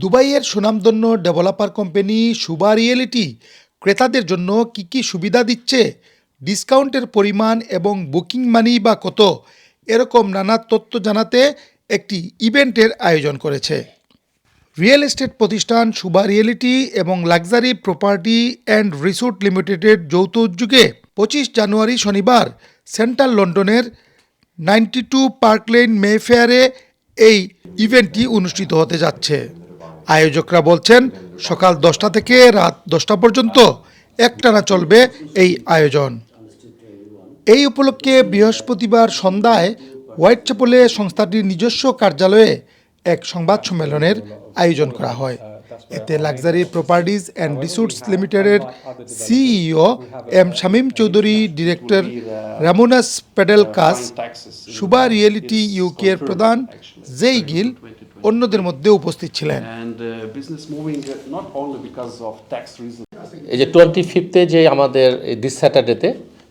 দুবাইয়ের সুনামধন্য developer company সুবা reality ক্রেতাদের জন্য কি কি সুবিধা দিচ্ছে, ডিসকাউন্টের পরিমাণ এবং বুকিং মানি বা কত, এরকম নানা তথ্য জানাতে একটি ইভেন্টের আয়োজন করেছে। রিয়েল এস্টেট প্রতিষ্ঠান সুবা রিয়েলিটি এবং লাক্সারি প্রপার্টি অ্যান্ড রিসোর্ট লিমিটেডের যৌথ উদ্যোগে পঁচিশ জানুয়ারি শনিবার সেন্ট্রাল লন্ডনের নাইনটি টু পার্ক লেন মেফেয়ারে এই ইভেন্টটি অনুষ্ঠিত হতে যাচ্ছে। আয়োজকরা বলছেন, সকাল দশটা থেকে রাত দশটা পর্যন্ত একটানা চলবে এই আয়োজন। এই উপলক্ষে বৃহস্পতিবার সন্ধ্যায় হোয়াইট চ্যাপলে সংস্থাটির নিজস্ব কার্যালয়ে এক সংবাদ সম্মেলনের আয়োজন করা হয়। এতে লাক্সারি প্রপার্টিজ অ্যান্ড রিসোর্টস লিমিটেডের CEO M Shamim Chowdhury, director Ramonas Pedel Kas Suba reality ইউকের প্রধান জেই গিল অন্যদের মধ্যে উপস্থিত ছিলেন। Uh, uh. এই যে টোয়েন্টি ফিফথে যে আমাদের দিস স্যাটারডেতে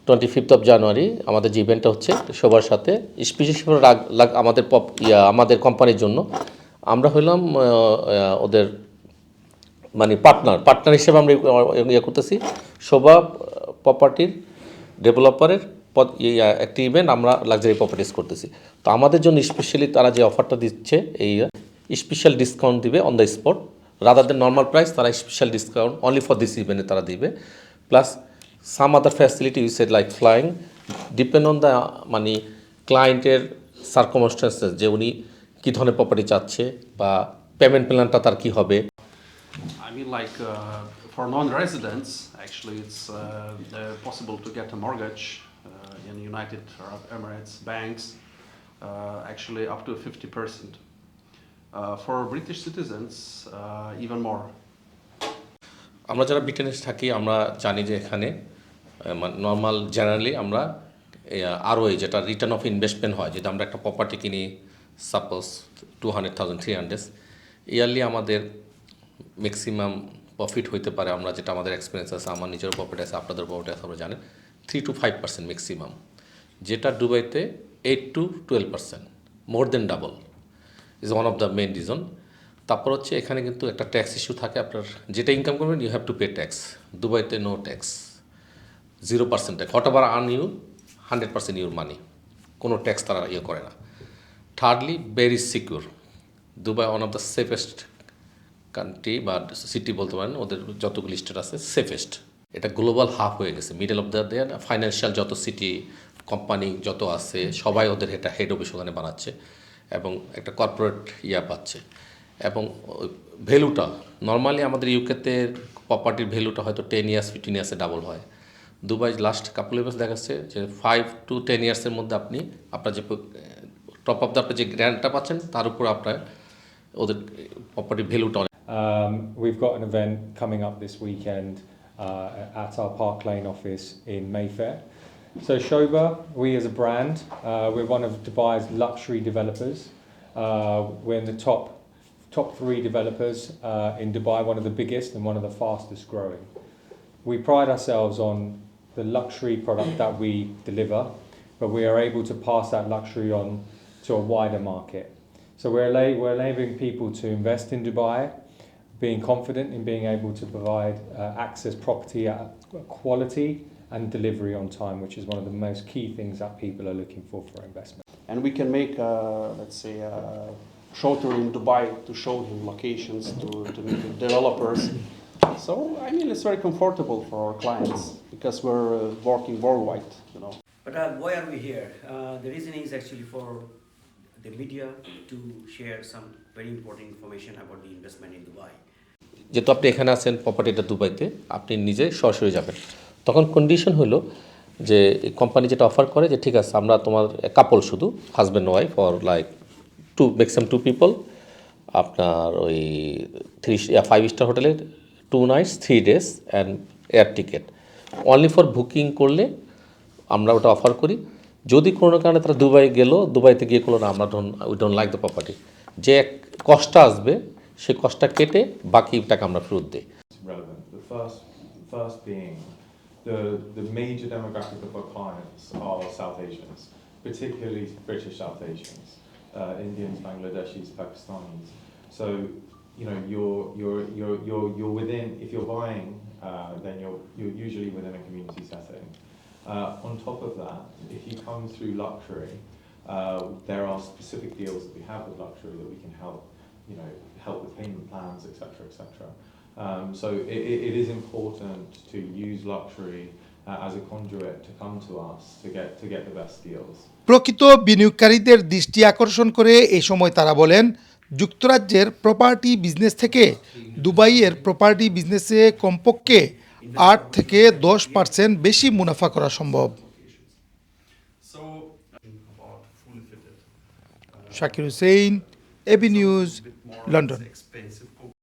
টোয়েন্টি ফিফথ অফ জানুয়ারি আমাদের যে ইভেন্টটা হচ্ছে সবার সাথে স্পেশাল আমাদের পপ ইয়া আমাদের কোম্পানির জন্য আমরা হইলাম ওদের মানে পার্টনার পার্টনার হিসেবে আমরা ইয়ে করতেছি। শোভা প্রপার্টির ডেভেলপারের পদ একটি ইভেন্ট আমরা লাক্সারি প্রপার্টিস করতেছি। তো আমাদের জন্য স্পেশালি তারা যে অফারটা দিচ্ছে এই স্পেশাল ডিসকাউন্ট দিবে on the spot rather than normal price তারা special discount only for this ইভেন্টে তারা দিবে plus some other facility you said like flying depend on the মানে ক্লায়েন্টের সার্কমস্টেন্সেস যে উনি কী ধরনের প্রপার্টি চাচ্ছে বা পেমেন্ট প্ল্যানটা তার কী হবে I mean, like uh, for non-residents, actually, it's uh, uh, possible to get a mortgage uh, in United Arab Emirates banks, uh, actually up to 50%. For British citizens, uh, even more. আমরা যারা ব্রিটেনে থাকি আমরা জানি যে এখানে normal generally আমরা আরও যেটা রিটার্ন অফ ইনভেস্টমেন্ট হয় যেটা আমরা একটা প্রপার্টি কিনি suppose two hundred thousand three hundred yearly আমাদের ম্যাক্সিমাম প্রফিট হইতে পারে আমরা যেটা আমাদের এক্সপিরিয়েন্স আছে আমার নিজের প্রফিট আছে আপনাদের প্রফিট আছে আমরা জানেন three two five percent maximum যেটা দুবাইতে eight two twelve percent more than double is one of the main reason তারপর হচ্ছে এখানে কিন্তু একটা ট্যাক্স ইস্যু থাকে, আপনার যেটা ইনকাম করবেন you have to pay tax দুবাইতে no tax zero percent tax whatever earn you hundred percent your money কোনো ট্যাক্স তারা ইয়ে করে না। Thirdly very secure Dubai one of the safest country বা সিটি বলতে পারেন, ওদের যতগুলি স্টেট আছে সেফেস্ট এটা গ্লোবাল হাব হয়ে গেছে। Middle of the their financial যত সিটি কোম্পানি যত আছে, সবাই ওদের এটা হেড অফিস ওখানে বানাচ্ছে। এবং একটা কর্পোরেট ইয়া পাচ্ছে এবং ভ্যালুটা নর্মালি আমাদের ইউকেতে প্রপার্টির ভ্যালুটা হয়তো টেন ইয়ার্স ফিফটিন ইয়ার্সে ডাবল হয় দুবাই লাস্ট কাপল ইয়ার্স দেখা যাচ্ছে যে ফাইভ টু টেন ইয়ার্সের মধ্যে আপনি আপনার যে টপ অফ দ্য আপনি যে গ্র্যান্ডটা পাচ্ছেন তার উপর আপনার ওদের প্রপার্টির ভ্যালুটা Um, we've got an event coming up this weekend uh, at our Park Lane office in Mayfair. So Shoba, we as a brand, uh, we're one of Dubai's luxury developers. Uh, we're in the top top three developers uh, in Dubai, one of the biggest and one of the fastest growing. We pride ourselves on the luxury product that we deliver, but we are able to pass that luxury on to a wider market. So we're, we're enabling people to invest in Dubai, being confident in being able to provide uh, access property at quality and delivery on time, which is one of the most key things that people are looking for for investment. And we can make, uh, let's say, a show tour in Dubai to show him locations, to, to meet with developers. So, I mean, it's very comfortable for our clients because we're uh, working worldwide, you know. But uh, why are we here? Uh, the reason is actually for the media to share some very important information about the investment in Dubai. যেহেতু আপনি এখানে আছেন প্রপার্টিটা দুবাইতে আপনি নিজে সরাসরি যাবেন তখন কন্ডিশন হলো যে কোম্পানি যেটা অফার করে যে ঠিক আছে, আমরা তোমার কাপল শুধু husband wife or like to maximum two people আপনার ওই থ্রি ফাইভ স্টার হোটেলে two nights three days and air ticket only for booking করলে আমরা ওটা অফার করি। যদি কোনো কারণে তারা দুবাই গেল, দুবাইতে গিয়ে করল না, আমরা don we don't like the property যে কষ্টটা আসবে সেই কষ্টটা কেটে বাকি টাকা আমরা ফেরত দিই. The the major demographic of our clients are South Asians, particularly British South Asians, uh, Indians, Bangladeshis, Pakistanis. So you know, you're, you're, you're, you're, you're within, if you're buying, uh, then you're, you're usually within a community setting. Uh, on top of that, if you come through luxury, uh, there are specific deals that we have with luxury that we can help, you know, help with payment plans, etc., etc. Um, so it, it is important to use luxury uh, as a conduit to come to us to get, to get the best deals. প্রকৃত বিনিয়োগকারীদের দৃষ্টি আকর্ষণ করে এ সময় তারা বলেন যুক্তরাজ্যের property business থেকে দুবাইয়ের প্রপার্টি বিজনেসে কমপক্ষে আট থেকে দশ পার্সেন্ট বেশি মুনাফা করা সম্ভব। Shakir Hussain AB news London